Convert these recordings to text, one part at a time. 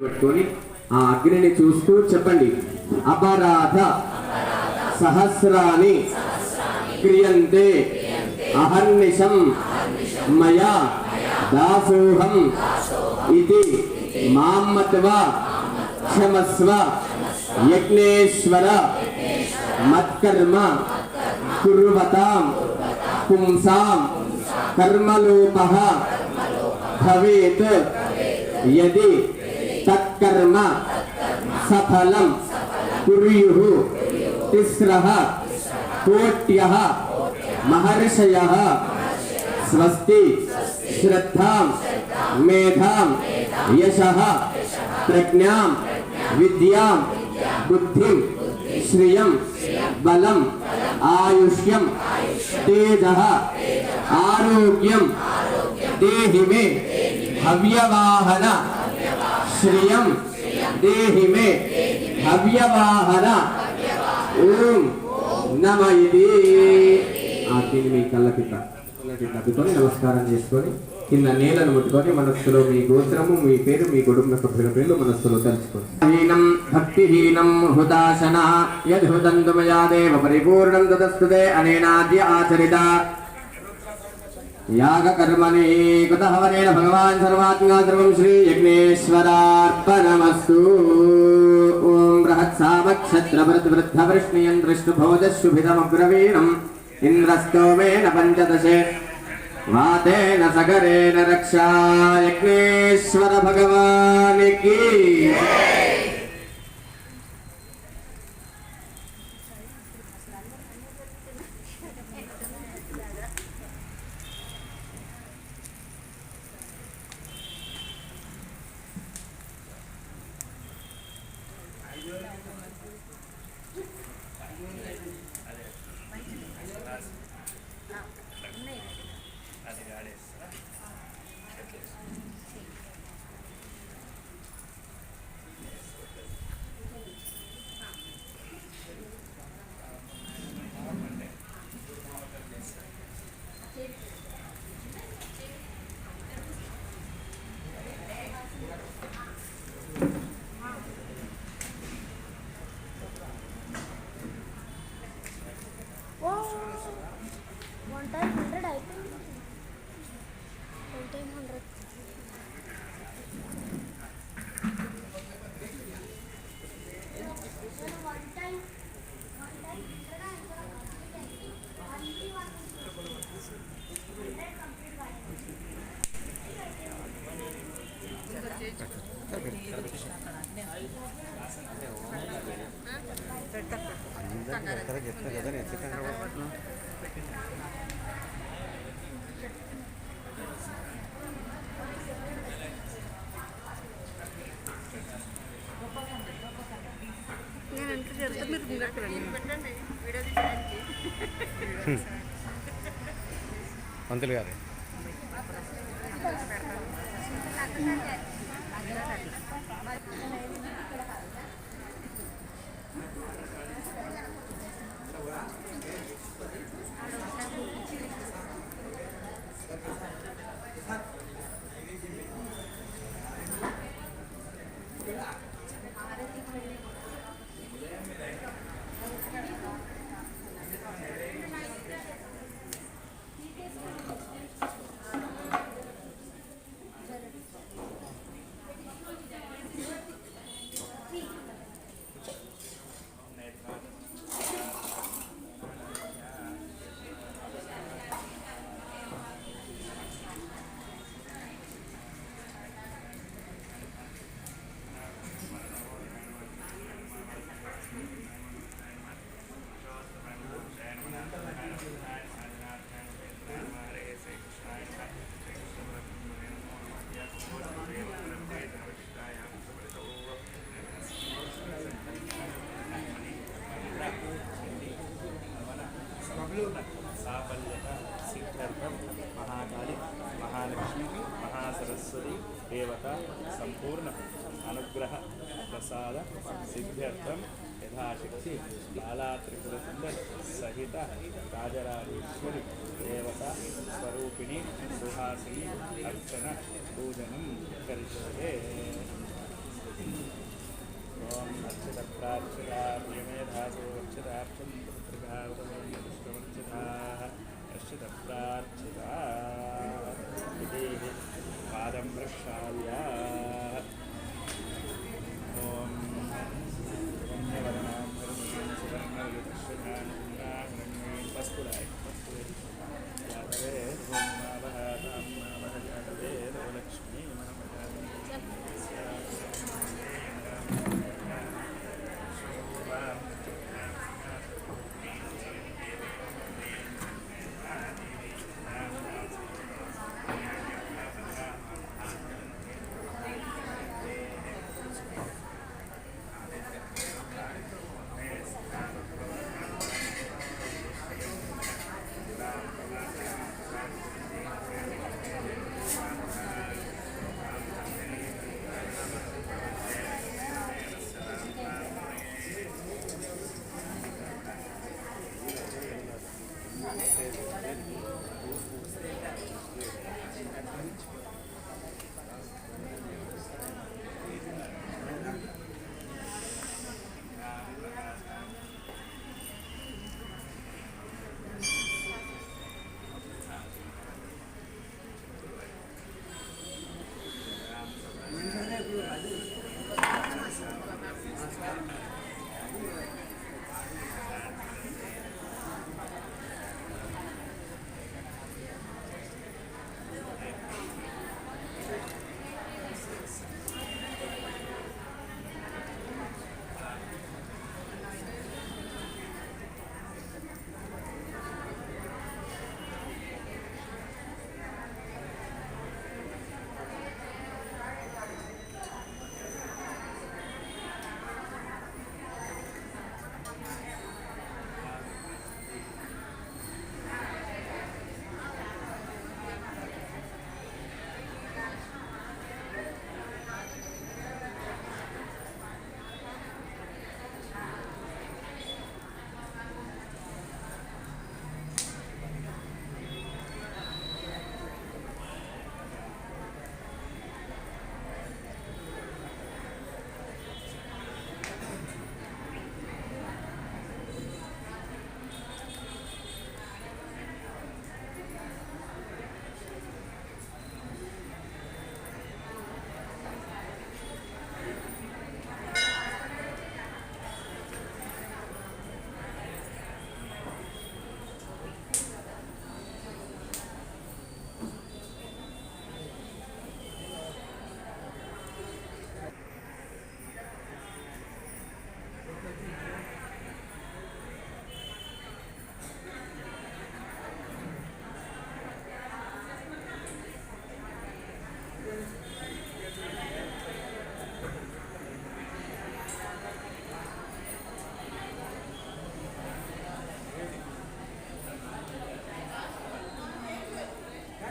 పెట్టుకొని ఆ అగ్నిని చూస్తూ చెప్పండి. అపరాధ సహస్రాని క్రియంతే అహర్నిశం మయా దాసోహం ఇది మామ్మత్వ క్షమస్వ యజ్ఞేశ్వర మత్కర్మ కుర్వతాం పుంసాం కర్మలోప భవేత్ యది सत्कर्म सफल कुरु तिस्र कोट्य महर्षय स्वस्ति श्रद्धा मेधा यश प्रज्ञा विद्या बुद्धि श्रिय बलम आयुष्यम तेज आरोग्यम देहि में हव्यवाहना శ్రియం దేహి మే హవ్యవాహన ఓం నమ ఇది ఆ దీన్ని మీ కళ్ళకి కళ్ళకి తప్పుకొని నమస్కారం చేసుకొని కింద నేలను ముట్టుకొని మనస్సులో మీ గోత్రము మీ పేరు మీ కుటుంబ సభ్యుల పేర్లు మనస్సులో తలుచుకోండి. హీనం భక్తిహీనం హుతాశన యద్హుదంతు మయా దేవ పరిపూర్ణం తదస్తుదే అనేనాద్య ఆచరిత. యాగకర్మణి కృతహవనేన భగవాన్ సర్వాత్మా సర్వం శ్రీ యజ్ఞేశ్వరార్పణమస్తు. ఓం బృహత్సామక్షత్రభృత్ వృద్ధ వృష్ణియం ఇంద్రస్తోమేన పంచదశే. వాతేన సగరేణ రక్షా. యజ్ఞేశ్వర భగవానికి వన్ టైం హండ్రెడ్ అయిపోయింది వన్ టైం హండ్రెడ్ మంత్రులు మీరు ముందరకు గారు. సాఫల్యత సిద్ధ్యర్థం మహాకాళి మహాలక్ష్మి మహాసరస్వతి దేవత సంపూర్ణ అనుగ్రహ ప్రసాద సిద్ధ్యర్థం యథాశక్తి బాలాత్రిపుర సుందర సహిత రాజరాజేశ్వరి దేవత స్వరూపిణి సుహాసిని అర్చన పూజనం కరిష్యే ఓం అర్చిత ప్రార్చిత మేధాసు అర్చితార్థం పుత్రికావతమయ్యే రక్షితప్రార్థితా పాదం ప్రక్షాళ్య ఓం. పుణ్యవదనాం పరమేశ్వరం పస్పురాయ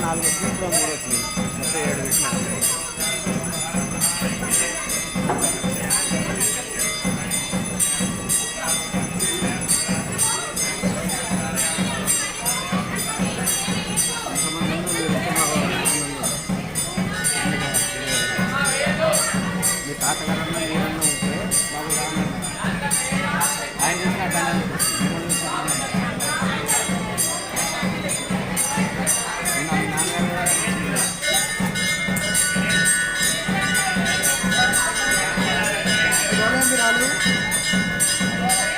నాలుగు వచ్చినాయి ఇప్పుడు మూడు వచ్చినాయి మొత్తం ఏడు పెట్టినా మీ తాతగారన్నా ano.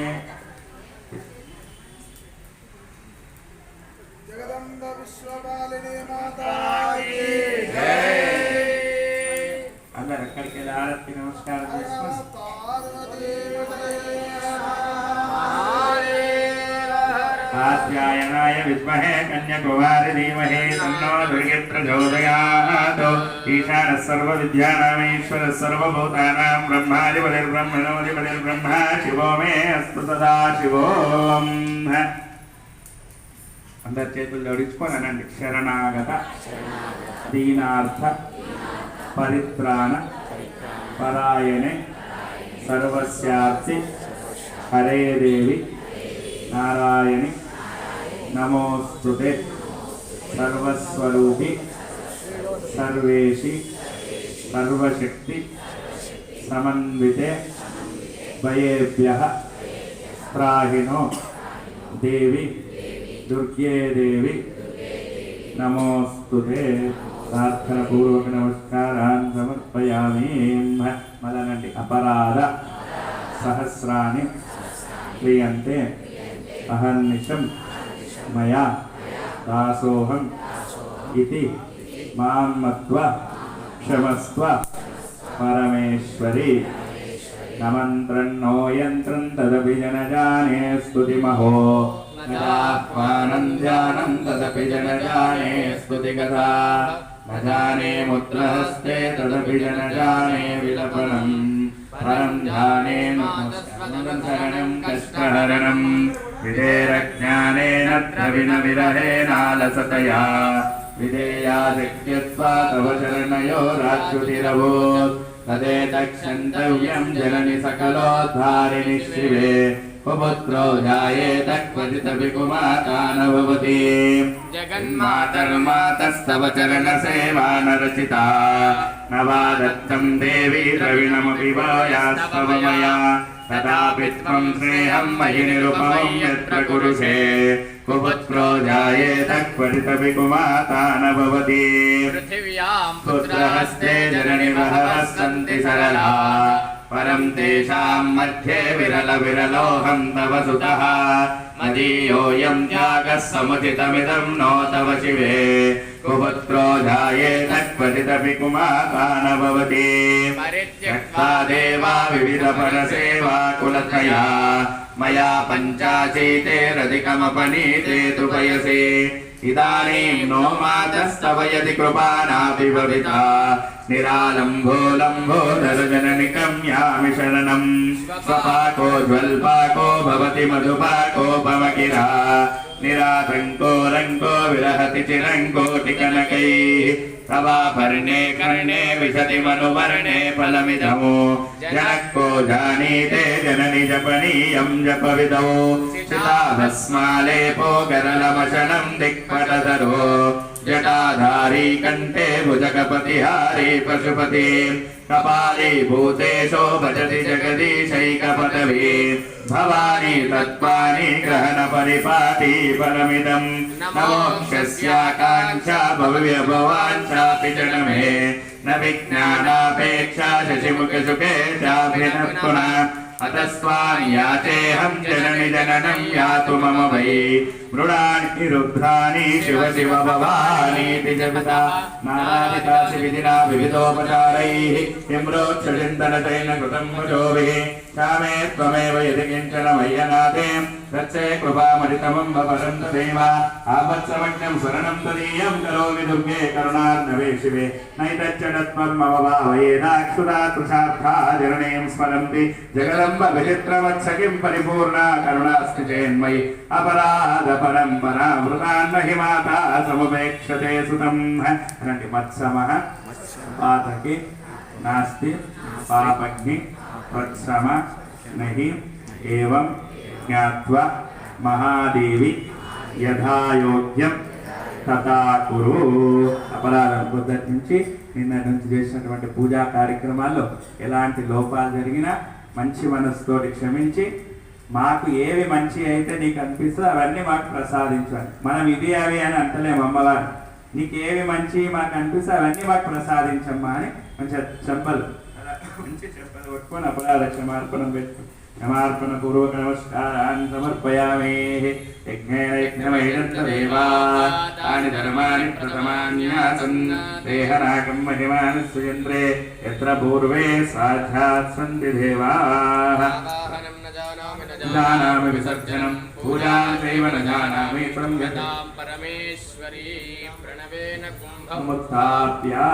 జగదంబ విశ్వబాలిని మాతాకి. అందరు ఎక్కడికి వెళ్ళి ఆరతి నమస్కారం చేసుకొని. కాత్యాయనాయ విద్మహే కన్యకుమారి ధీమహే తన్నో దుర్గిత్ర చోదయాత్ ఈశాన సర్వ విద్యానామేశ్వర సర్వభూతానాం బ్రహ్మాది శివో మే అస్తు సదా శివోం. అందరి చేతులు జోడించుకొని అనండి. శరణాగత దీనార్థ పరిత్రాణ పరాయణే సర్వస్యార్థి హరే దేవి నారాయణి నమోస్తుతే సర్వస్వరూపి సర్వేషి సర్వశక్తి సమన్వితే భయేభ్య ప్రాహిణో దేవి దుర్గే దేవి నమోస్తుతే ప్రార్థన పూర్వక నమస్కారాన్ని సమర్పయామి మదనండి అపరాధ సహస్రాన్ని క్రియంతే అహర్నిశం మయా దాసోహం ఇది మాం మత్వ క్షమస్వ పరమేశ్వరి నమంత్రన్నో యంత్రం తదపి జనజానే స్తుతిమహో स्वानन्द्यानम् तदपि जनजाने स्तुतिकथा न जाने मुद्रहस्ते तदपि जनजाने विलपनम् परम् जाने शरणम् कष्टहरणम् विधेरज्ञानेन द्रविणविरहेणालसतया विधेयाधिक्यत्वा तव शरणयो राजुतिरभूत् तदेतक्षन्तव्यम् जननि सकलोद्धारिणि शिवे कुपुत्रो जायेत क्वचिदपि कुमाता न भवति जगन्मातर्मातस्तव चरणसेवा न रचिता न वा दत्तं देवी द्रविणमपि वा यास्तव मया तथापि त्वं स्नेहं मयि निरुपमं यत्र कुरुषे कुपुत्रो जायेत क्वचिदपि कुमाता न भवति पृथिव्यां पुत्रहस्ते जननि बहवः सन्ति सरला परं तेषां मध्ये विरल विरलोऽहं तव सुतः मदीयोऽयं त्यागः समुचितमिदं नो तव शिवे कुपुत्रो जायेत क्वचिदपि कुमाता न भवति त्यक्ता देवा विविधपरसेवा कुलत्रया मया पञ्चाशीतेरधिकमपनीते तु पयसि इदानीं नो मातस्तव यदि कृपा नापि भविता निरालम्भो लम्भोदरजननिकं यामि शरणम् स्वपाको ज्वल्पाको भवति मधुपाकोपमकिरा निरातङ्को रङ्को विरहति चिरङ्कोटिकनकैः तवाभर्णे कर्णे विशति मनुवर्णे फलमिदमो जनको जानीते जननि जपनीयं जपविदौ शिलाभस्मालेपो गरलमशनं दिक्पटधरो जटाधारी कंठे भुजगपतिहारी पशुपति। कपाली भूतेशो भजति जगदीशैकपटवी भवानी तत्त्वानि ग्रहण परिपाति परमिदम्। भव्य भवांचा जन मे न विज्ञानापेक्षा सुखे चाभिन अतस्त्वां याचेऽहं जननि जननं यातु मम वै मृडानि रुद्राणि शिव शिव भवानीति जगता नानादिकासि विधिना विविधोपचारैः हिम्रोक्षचिन्तनतेन कृतं मुजोभिः श्यामे त्वमेव यदि किञ्चन मय्यनाथे तत्से कृपामरितमं वपरं तदेव आपत्समज्ञं शरणं तदीयं करोमि दुर्गे करुणार्णवे शिवे नैतच्चडत्वं मम भावयेनाक्षुरा तृषार्था जननीं स्मरन्ति जगदम्ब విలంబ విచిత్రవత్సకిం పరిపూర్ణ కరుణాస్తి చేన్మయి అపరాధ పరంపరా మృతాన్నహి మాత సముపేక్షతే సుతం అనండి మత్సమ పాతకి నాస్తి పాపగ్ని వత్సమ నహి ఏం జ్ఞావ మహాదేవి యథాయోగ్యం తథా అపరాధ అపరాధం నుంచి నిన్న నుంచి చేసినటువంటి పూజా కార్యక్రమాల్లో ఎలాంటి లోపాలు జరిగినా మంచి మనసుతోటి క్షమించి మాకు ఏవి మంచి అయితే నీకు అనిపిస్తుందో అవన్నీ మాకు ప్రసాదించాలి మనం ఇది అవి అని అంటలేము అమ్మవారు. నీకు ఏవి మంచి మాకు అనిపిస్తే అవన్నీ మాకు ప్రసాదించమ్మా అని మంచిగా చెప్పలు. అలా మంచి చెప్పలు కొట్టుకొని అపరాధ క్షమార్పణం పెట్టుకుని. यमार्पणपूर्वकनमस्कारान् समर्पयामे यज्ञेन यज्ञमेतत्तदेवा तानि धर्माणि प्रथमान्यासन् देहनाकम् महिमानः सुयन्द्रे यत्र पूर्वे साक्षात् सन्ति देवाः जानामि विसर्जनम् न जानामि परमेश्वरी प्रणवेन कुम्भमुत्थाप्या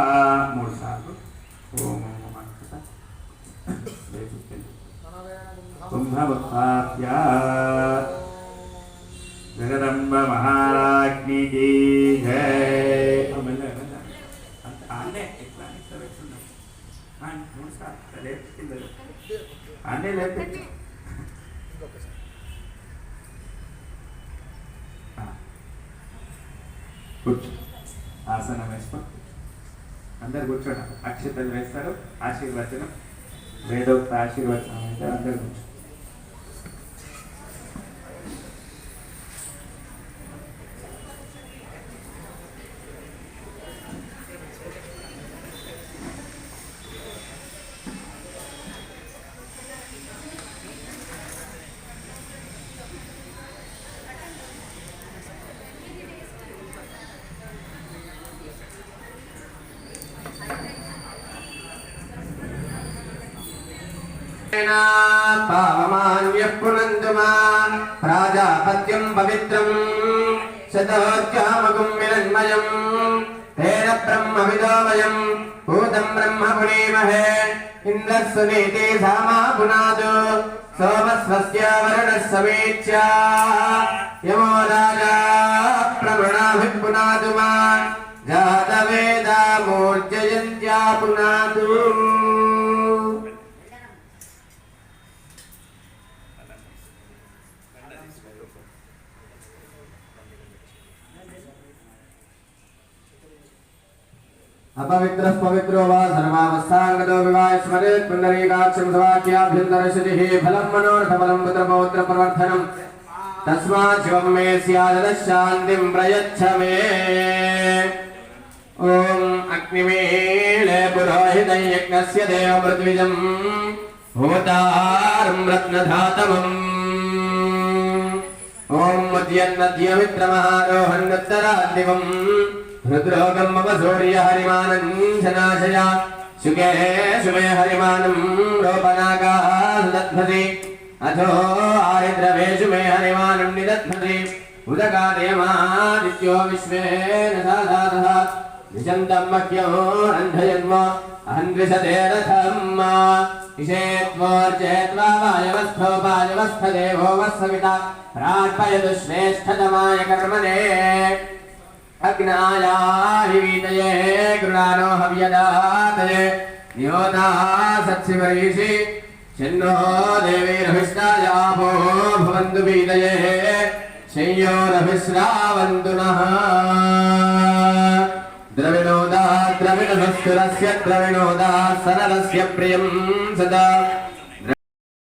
కుంభముత్థాప్య జగదంబ మహారాజ్ఞి కూర్చో. ఆసనం వేసుకో. అందరు కూర్చోండి. అక్షతలు వేస్తారు. ఆశీర్వచనం. వేదోక్త ఆశీర్వచనం. అయితే అందరు కూర్చో. సత్యం పవిత్రం శతోత్యామగుం విరన్మయం తేన బ్రహ్మవిదో వయం భూతం బ్రహ్మ పుణీమహే ఇంద్రస్సు నీతి సామా పునాదు సోమస్వస్య వరుణः సమీచ్య యమో రాజా ప్రవణాభిః పునాదు మా జాతవేదా మూర్జయంత్యా పునాదు अपवित्रः पवित्रो वा सर्वावस्थाङ्गतो विवाह स्मरेत् पुण्डरीकाक्षं सवाक्याभ्यन्तरशतिः फलं मनोरथफलं पुत्रपौत्रप्रवर्धनम् तस्मात् शिवं मे स्यादः शान्तिं प्रयच्छ मे ॐ अग्निमीळे पुरोहितं यज्ञस्य देवमृद्विजम् होतारं रत्नधातमम् ॐ मुद्यन्नद्यमित्रमहारोहन्नुत्तरादिवम् हृद्रोगम् मम सूर्यहरिमानम् शनाशया शुके शुमे हरिमानम् रोपनागाः सुदध्मति अथो आरिद्रवेषु मे हरिमानम् निदध्मति उदकादयमादित्यो विश्वेन साधातः निशन्तम् मह्यो रन्धयन्व अहम् द्विषते रथम् इषेत्वोर्जेत्वा वायवस्थो वायवस्थदेवो वत्सविता प्रार्पयतु श्रेष्ठतमाय कर्मणे अग्नायाहिवीतये गृणानो हव्यदातये नियोता सत्सिवरीषि शन्नो देवीरभिष्टायापो भवन्तु बीतये शय्योरभिश्रावन्तु नः द्रविणोदा द्रविणभस्सुरस्य द्रविणोदा सरलस्य प्रियं सदा